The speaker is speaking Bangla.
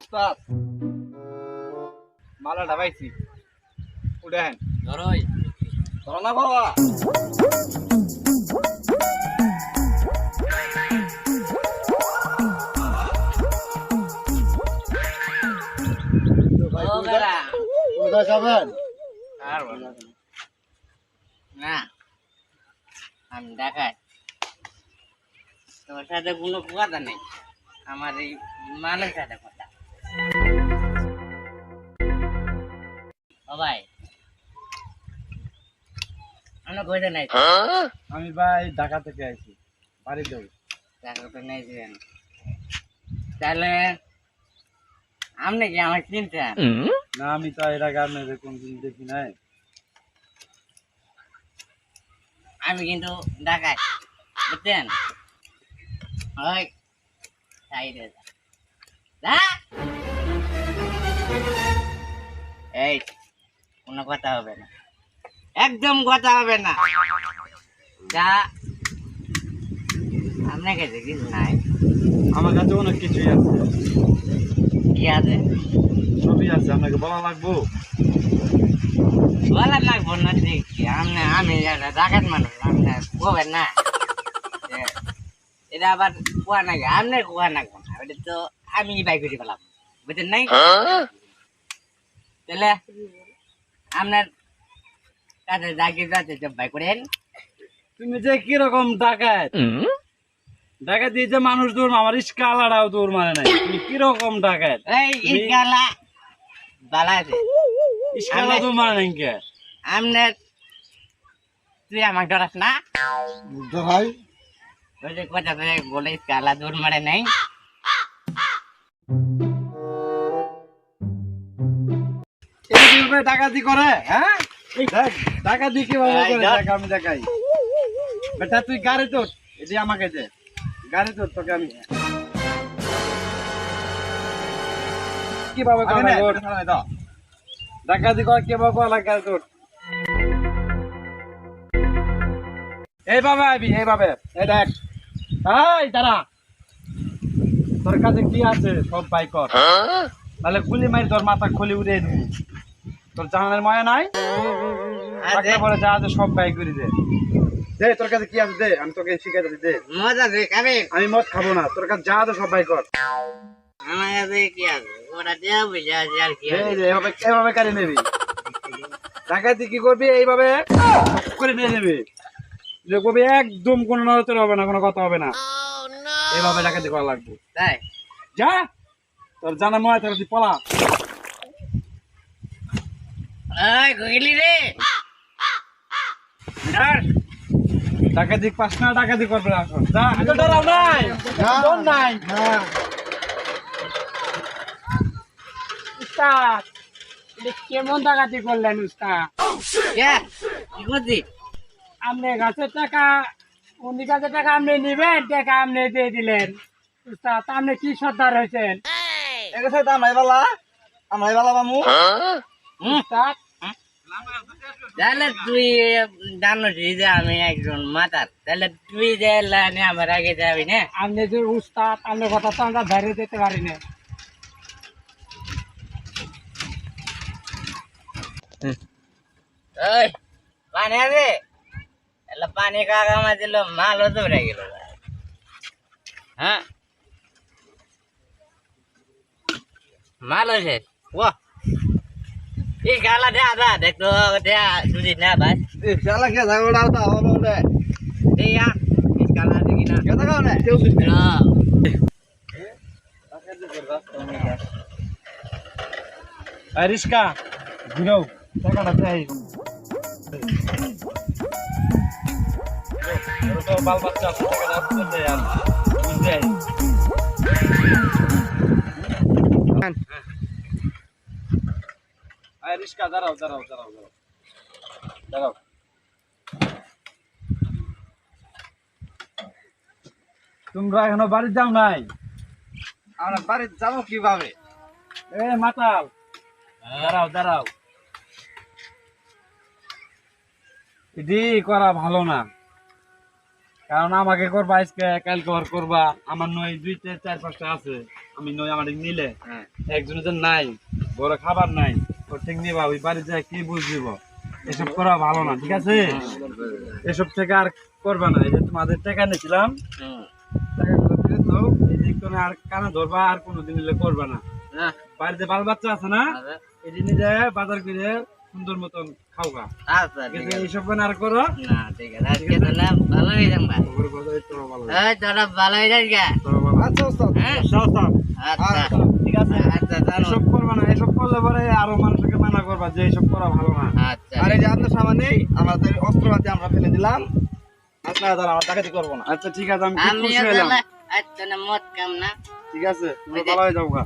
উস্তাদ মালাটা পাইছি উঠেন। ধরোই। ধরো না বাবা। যাবেন আর না। আমি দেখাই। তোর সাথে কোনো কথা নেই। আমার এই মালের সাথে কথা। ভাই। আমরা কইতে নাই আমি ভাই ঢাকা থেকে আইছি বাড়ি যাই টাকা তো নেই ছিলেন। তাহলে আপনি কি আমার চিনতেন? না আমি তো এর আগে আপনাদের কোনদিন দেখি নাই। আমি কিন্তু ঢাকায় বুঝছেন? ওই সাইডে এই কোনো কথা হবে না। একদম কথা হবে না। যা। আপনার কাছে কিছু নাই। আমার কাছে অনেক কিছুই আছে। কি আছে? সবই আছে আপনাকে বলা লাগবো? বলা লাগবো না দেখছি আমি আমি ডাকাত মানুষ আপনি বলবেন না যে এটা আবার কুয়া নাকি আপনার কুয়া নাকবো না এটা তো আমি বাই করে পেলাম বুঝছেন নাই তাহলে আপনার কাছে যাকে যাচ্ছে বাই করেন তুমি যে কীরকম ডাকাত ডাকাত দিয়ে যে মানুষ দৌড় আমার ইস্কা আলাদাও দৌড় মানে নাই তুমি কীরকম ডাকাত এই ইসকালা বালা আছে দৌড় মানে নাই কে? আপনার তুই আমাকে ডরাস না? ভাই ওই যে কথা বলে ইসকালা দূর মারে নাই। ডাকাতি করে হ্যাঁ? ডাকাতি কীভাবে করে দেখ আমি দেখাই। বেটা তুই গাড়ি তোর এটি আমাকে দে। গাড়ি তোর তোকে আমি কীভাবে করে ডাকাতি করে কীভাবে করে লাগে গাড়ি তোর? এইভাবে আবি এইভাবে। এই দেখ। এই দাঁড়া। তোর কাছে কি আছে? সব বাই তাহলে গুলি মারি তোর মাথা খুলি উড়িয়ে দিবি তোর জানার ময়া নাই? পরে যা আছে সব বাইক করে দে। দে তোর কাছে কি আছে? দে আমি তোকে শিখাই দিচ্ছি দে। মজা আমি মদ খাব না তোর কাছে যা আছে সব বাইক কর। আমার কাছে কি আছে? ওটা দেওয়া বুঝে আছে আর কি এই আছে যে এভাবে এভাবে কারি নেবি? ডাকাতি কি করবি এইভাবে? করে নিয়ে নেবি। যে করবি একদম কোনো নড়াচড়া হবে না কোনো কথা হবে না। এইভাবে ডাকাতি করা লাগবে। তাই? যা! তোর জানা ময় তাহলে তুই পলা। ওই গুগলি রে! ধর ডাকাতি পাস না ডাকাতি করবে না এখন। যা ডরাও নাই! নাই! উস্তাদ। কেমন ডাকাতি করলেন উস্তাদ? কে? কি করছি আপনি গাছের টাকা উনি গাছের টাকা আপনি নিবেন টাকা আপনি দিয়ে দিলেন। উস্তাদ আপনি কি সর্দার হয়েছেন? এগেছে তো আমরাই বালা। আমরাই বালা মামু উস্তাদ। তাহলে তুই জানো যে আমি একজন মাতার তাহলে তুই যে লাইনে আমার আগে যাবি না? আপনি যে উস্তাদ আপনার কথা তো আমরা ধরে যেতে পারি না। ওই পানি আছে তাহলে পানি কাকা মা দিল মালও দৌড়ে গেল হ্যাঁ মাল হয়েছে ও এই গালা দেয়া দা দেখতো দেয়া দুদি না ভাই শালা কে থাকো না তো আমার মনে দেয়া এই গালা দেখি না কে থাকো না কেউ না রিস্কা ঘুরাও রিস্কা তোমরা এখনও বাড়ি যাও নাই? আমরা বাড়ি যাব কীভাবে? এ মাতাল। দাঁড়াও দাঁড়াও। এটি করা ভালো না। কারণ আমাকে করবা আজকে কালকে আর করবা। আমার নয় দুইটা চার পাঁচটা আছে। আমি নয় আমার নিলে হ্যাঁ। একজনের নাই বড় খাবার নাই ওর ঠিক নিবা ওই বাড়ি যায় কি বুঝিব? এসব করা ভালো না ঠিক আছে? এসব থেকে আর করবা না। এই যে তোমাদের টাকা নিয়েছিলাম আর কানে ধরবা আর কোনোদিন এলে করবা না। বাড়িতে বাল বাচ্চা আছে না? যে নিজে বাজার করে সুন্দর মতন খাওয়া আচ্ছা ঠিক আছে। এইসব আর করো। না ঠিক আছে আজকে তাহলে ভালো হয়ে যান ভাই ওর কথা এই ভালো এই তোরা ভালো হয়ে যাস গা। আচ্ছা ওস্তাদ। হ্যাঁ? সাও সাও। আচ্ছা। ঠিক আছে। আচ্ছা জানো এসব করবা না এসব করলে পরে আরও মানুষকে মানা করবা যে এসব করা ভালো না। আচ্ছা আর এই যে আপনার সামনেই আমাদের অস্ত্রপাতি আমরা ফেলে দিলাম। আপনারা তাহলে আমার ডাকাতি করব না। আচ্ছা ঠিক আছে আমি খুশি হলাম আচ্ছা না মত কাম না। ঠিক আছে ভালো হয়ে যাব গা।